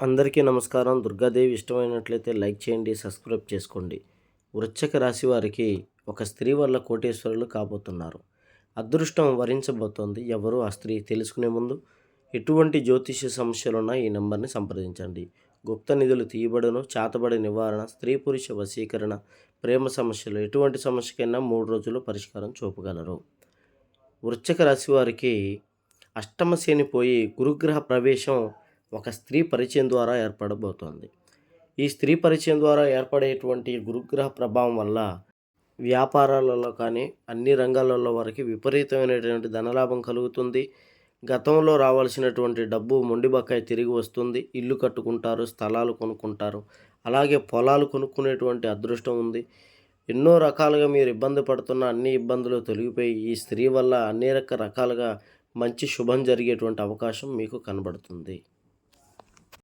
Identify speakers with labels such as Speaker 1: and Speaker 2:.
Speaker 1: అందరికీ నమస్కారం. దుర్గాదేవి ఇష్టమైనట్లయితే లైక్ చేయండి సబ్స్క్రైబ్ చేసుకోండి. వృచ్చక రాశి వారికి ఒక స్త్రీ వల్ల కోటేశ్వరులు కాబోతున్నారు. అదృష్టం వరించబోతోంది. ఎవరు? ఆ స్త్రీ తెలుసుకునే ముందు ఎటువంటి జ్యోతిష్య సమస్యలున్నా ఈ నెంబర్ని సంప్రదించండి. గుప్త నిధులు తీయబడును చాతబడి నివారణ స్త్రీ పురుష వశీకరణ ప్రేమ సమస్యలు ఎటువంటి సమస్యకైనా మూడు రోజుల్లో పరిష్కారం చూపగలరు. వృచ్చక రాశి వారికి అష్టమ శని పోయి గురుగ్రహ ప్రవేశం ఒక స్త్రీ పరిచయం ద్వారా ఏర్పడబోతోంది. ఈ స్త్రీ పరిచయం ద్వారా ఏర్పడేటువంటి గురుగ్రహ ప్రభావం వల్ల వ్యాపారాలలో కానీ అన్ని రంగాలలో వారికి విపరీతమైనటువంటి ధనలాభం కలుగుతుంది. గతంలో రావాల్సినటువంటి డబ్బు మొండి బకాయి తిరిగి వస్తుంది. ఇల్లు కట్టుకుంటారు స్థలాలు కొనుక్కుంటారు. అలాగే పొలాలు కొనుక్కునేటువంటి అదృష్టం ఉంది. ఎన్నో రకాలుగా మీరు ఇబ్బంది పడుతున్న అన్ని ఇబ్బందులు తొలగిపోయి ఈ స్త్రీ వల్ల అన్ని రకాలుగా మంచి శుభం జరిగేటువంటి అవకాశం మీకు కనబడుతుంది.